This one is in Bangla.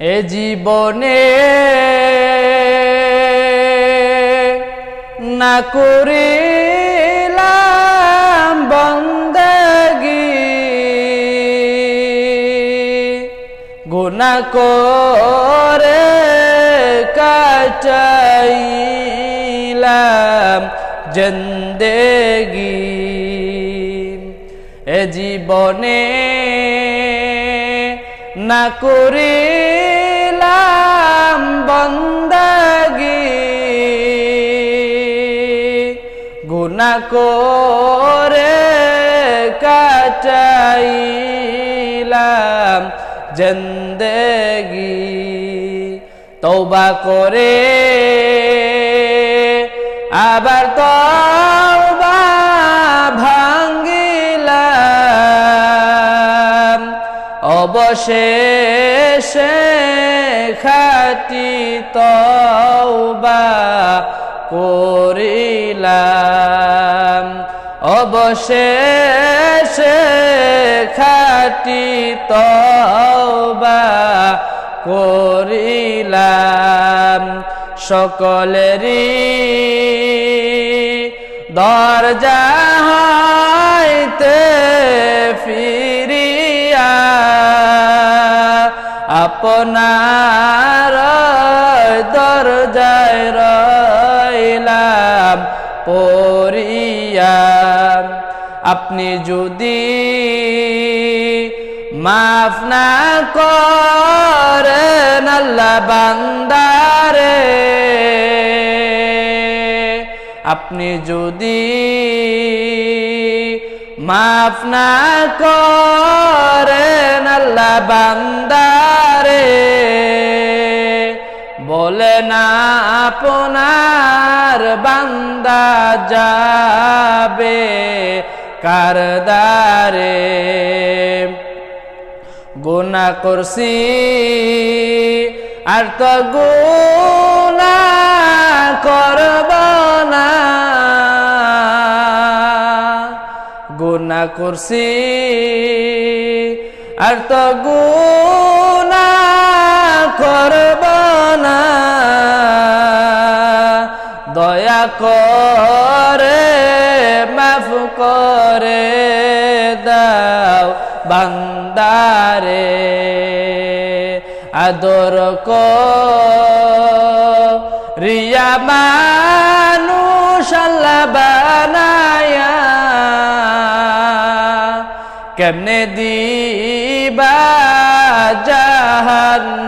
এ জীবনে না করিলাম বন্দগি। করে কাটাইলাম জন্দেগি। এ জীবনে না করিলাম বন্দগি। গুনা করে কাটাইলাম জন্দেগি। তৌবা করে আবার তৌবা অবশেষে খাটি তৌবা করিলাম। অবশেষে খাটি তৌবা করিলাম। সকলেরই দরজা হাইতে আপনার দরজায় রইলাম পরিয়া আপনি যদি মাফ না করেন আল্লাহ বান্দারে, আপনি যদি মাফ না করেন আল্লাহ বান্দারে না আপনার বান্দা যাবে কারদারে। গুনা করছি, আর তো গুনা করব না। গুনা করছি, আর তো গুনা করব না। দয়া করে মাফ করে দাও বান্দারে আদর রিয়া মানুষ আল্লাহ কেমনে দিবা জাহান্ন